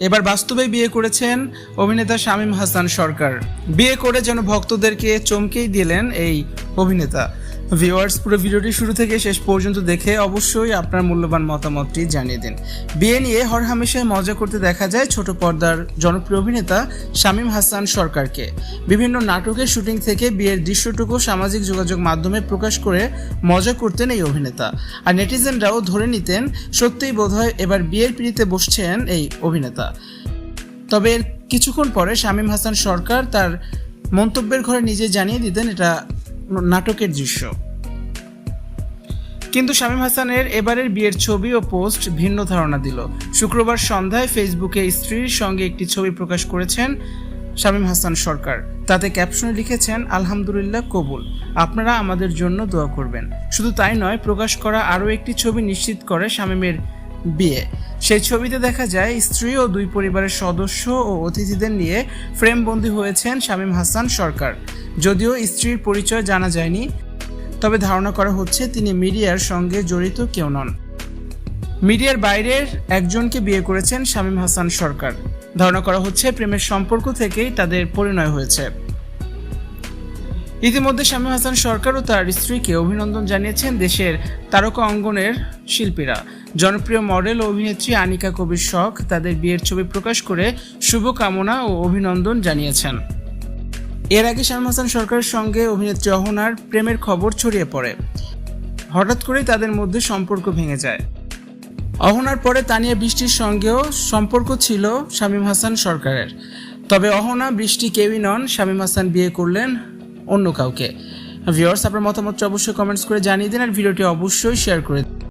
এবার বাস্তবে বিয়ে করেছেন অভিনেতা শামীম হাসান সরকার। বিয়ে করে যেন ভক্তদেরকে চমকেই দিলেন এই অভিনেতা। ভিউয়ার্স পুরো ভিডিওটি শুরু থেকে শেষ পর্যন্ত দেখে অবশ্যই আপনার মূল্যবান মতামতটি জানিয়ে দিন। বিয়ে নিয়ে হরহামেশায় মজা করতে দেখা যায় ছোট পর্দার জনপ্রিয় অভিনেতা শামীম হাসান সরকারকে। বিভিন্ন নাটকের শুটিং থেকে বিয়ের দৃশ্যটুকু সামাজিক যোগাযোগ মাধ্যমে প্রকাশ করে মজা করতেন এই অভিনেতা। আর নেটিজেনরাও ধরে নিতেন, সত্যিই বোধহয় এবার বিয়ের পিড়িতে বসছেন এই অভিনেতা। তবে কিছুক্ষণ পরে শামীম হাসান সরকার তার মন্তব্যের ঘরে নিজে জানিয়ে দিতেন, এটা নাটকের দৃশ্য। কিন্তু শামীম হাসানের এবারের বিয়ের ছবি ও পোস্ট ভিন্ন ধারণা দিল। শুক্রবার সন্ধ্যায় ফেসবুকে স্ত্রীর সঙ্গে একটি ছবি প্রকাশ করেছেন শামীম হাসান সরকার। তাতে ক্যাপশনে লিখেছেন, আলহামদুলিল্লাহ, কবুল। আপনারা আমাদের জন্য দোয়া করবেন। শুধু তাই নয়, প্রকাশ করা আরও একটি ছবি নিশ্চিত করে শামীমের বিয়ে। সেই ছবিতে দেখা যায় স্ত্রী ও দুই পরিবারের সদস্য ও অতিথিদের নিয়ে ফ্রেমবন্দি হয়েছেন শামীম হাসান সরকার। যদিও স্ত্রীর পরিচয় জানা যায়নি, তবে ধারণা করা হচ্ছে তিনি মিডিয়ার সঙ্গে জড়িত কেউ নন। মিডিয়ার বাইরের একজনকে বিয়ে করেছেন শামীম হাসান সরকার। ধারণা করা হচ্ছে প্রেমের সম্পর্ক থেকেই তাদের পরিণয় হয়েছে। ইতিমধ্যে শামীম হাসান সরকার ও তার স্ত্রীকে অভিনন্দন জানিয়েছেন দেশের তারকা অঙ্গনের শিল্পীরা। জনপ্রিয় মডেল ও অভিনেত্রী আনিকা কবির শখ তাদের বিয়ের ছবি প্রকাশ করে শুভকামনা ও অভিনন্দন জানিয়েছেন। এর আগে শামীম হাসান সরকারের সঙ্গে অভিনেত্রী অহনার প্রেমের খবর ছড়িয়ে পড়ে। হঠাৎ করেই তাদের মধ্যে সম্পর্ক ভেঙে যায়। অহনার পরে তানিয়া বৃষ্টির সঙ্গেও সম্পর্ক ছিল শামীম হাসান সরকারের। তবে অহনা বৃষ্টি কেউই নন, শামীম হাসান বিয়ে করলেন অন্য কাউকে। ভিউয়ার্স আপনার মতামতটা অবশ্যই কমেন্টস করে জানিয়ে দিন আর ভিডিওটি অবশ্যই শেয়ার করে